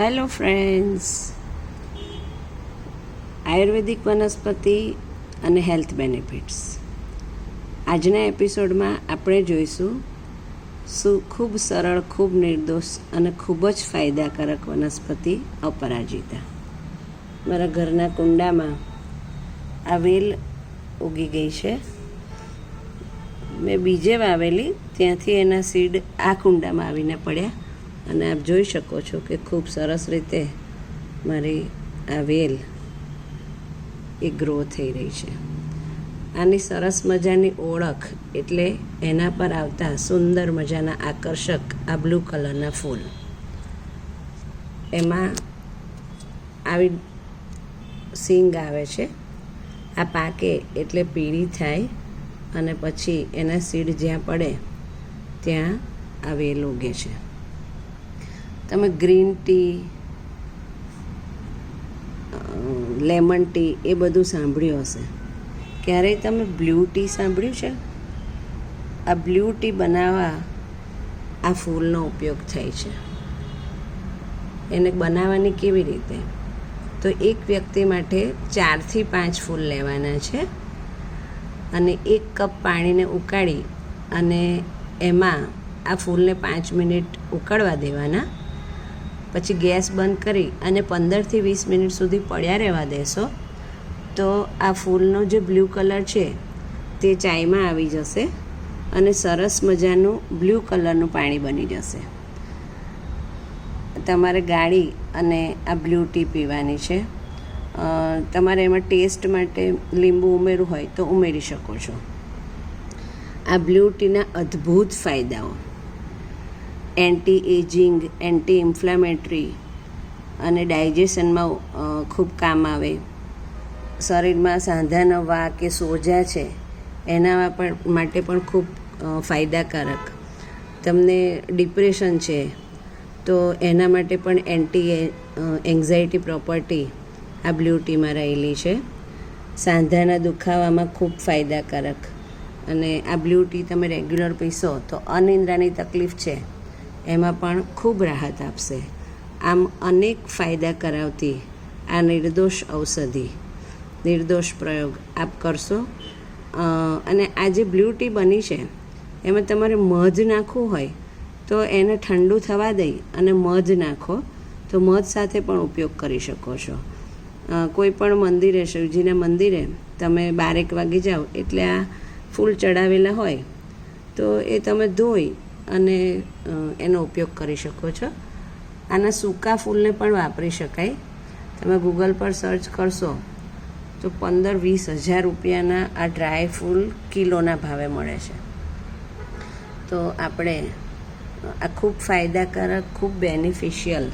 Hello friends આયુર્વેદિક વનસ્પતિ અને health benefits. આજના એપિસોડમાં આપણે જોઈશું શું ખૂબ સરળ, ખૂબ નિર્દોષ અને ખૂબ જ ફાયદાકારક વનસ્પતિ અપરાજિતા. મારા ઘરના કુંડામાં આ વેલ ઉગી ગઈ છે. મેં બીજે વાવેલી, ત્યાંથી એના સીડ આ કુંડામાં આવીને પડ્યા. અને આપ જોઈ શકો છો કે ખૂબ સરસ રીતે મારી આ વેલ એ ગ્રો થઈ રહી છે. આની સરસ મજાની ઓળખ એટલે એના પર આવતા સુંદર મજાના આકર્ષક આ બ્લુ કલરના ફૂલ. એમાં આવી સિંગ આવે છે. આ પાકે એટલે પીળી થાય અને પછી એના સીડ જ્યાં પડે ત્યાં આ વેલ ઉગે છે. તમે ગ્રીન ટી લેમન ટી એ બધું સાંભળ્યું હશે. ક્યારેય તમે બ્લુ ટી સાંભળ્યું છે? આ બ્લુ ટી બનાવવા આ ફૂલનો ઉપયોગ થાય છે. એને બનાવવાની કેવી રીતે? તો એક વ્યક્તિ માટે ચારથી પાંચ ફૂલ લેવાના છે અને એક કપ પાણીને ઉકાળી અને એમાં આ ફૂલને પાંચ મિનિટ ઉકળવા દેવાના. પછી ગેસ બંધ કરી અને પંદરથી વીસ મિનિટ સુધી પડ્યા રહેવા દેશો. તો આ ફૂલનો જે બ્લુ કલર છે તે ચાયમાં આવી જશે અને સરસ મજાનું બ્લુ કલરનું પાણી બની જશે. તમારે ગાળી અને આ બ્લુ ટી પીવાની છે. તમારે એમાં ટેસ્ટ માટે લીંબુ ઉમેરવું હોય તો ઉમેરી શકો છો. આ બ્લુ ટીના અદ્ભુત ફાયદાઓ. એન્ટી એજિંગ એન્ટી ઇન્ફ્લેમેટરી અને ડાયજેશનમાં ખૂબ કામ આવે. શરીરમાં સાંધાનો વા કે સોજા છે એના પણ, માટે પણ ખૂબ ફાયદાકારક. તમને ડિપ્રેશન છે, તો એના માટે પણ એન્ટી એન્ઝાયટી પ્રોપર્ટી આ બ્લુ ટીમાં રહેલી છે. સાંધાના દુખાવામાં ખૂબ ફાયદાકારક. અને આ બ્લુ ટી તમે રેગ્યુલર પીશો તો અનિંદ્રાની તકલીફ છે. એમાં પણ ખૂબ રાહત આપશે. આમ અનેક ફાયદા કરાવતી આ નિર્દોષ ઔષધિ, નિર્દોષ પ્રયોગ આપ કરશો. અને આ જે બ્લુ ટી બની છે, એમાં તમારે મધ નાખવું હોય તો એને ઠંડુ થવા દઈ અને મધ નાખો. તો મધ સાથે પણ ઉપયોગ કરી શકો છો. કોઈ પણ મંદિરે, શિવજીના મંદિરે તમે બારેક વાગી જાઓ એટલે આ ફૂલ ચડાવેલા હોય તો એ તમે ધોઈ અને એનો ઉપયોગ કરી શકો છો. આના સૂકા ફૂલને પણ વાપરી શકાય. તમે ગૂગલ પર સર્ચ કરશો, તો પંદર વીસ હજાર રૂપિયાના આ ડ્રાય ફૂલ કિલોના ભાવે મળે છે. તો આપણે, આ ખૂબ ફાયદાકારક, ખૂબ બેનિફિશિયલ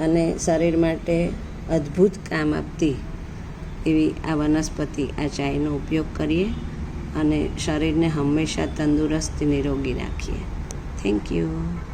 અને શરીર માટે અદ્ભુત કામ આપતી એવી આ વનસ્પતિ, આ ચાયનો ઉપયોગ કરીએ અને શરીરને હંમેશા તંદુરસ્ત નિરોગી રાખીએ. Thank you.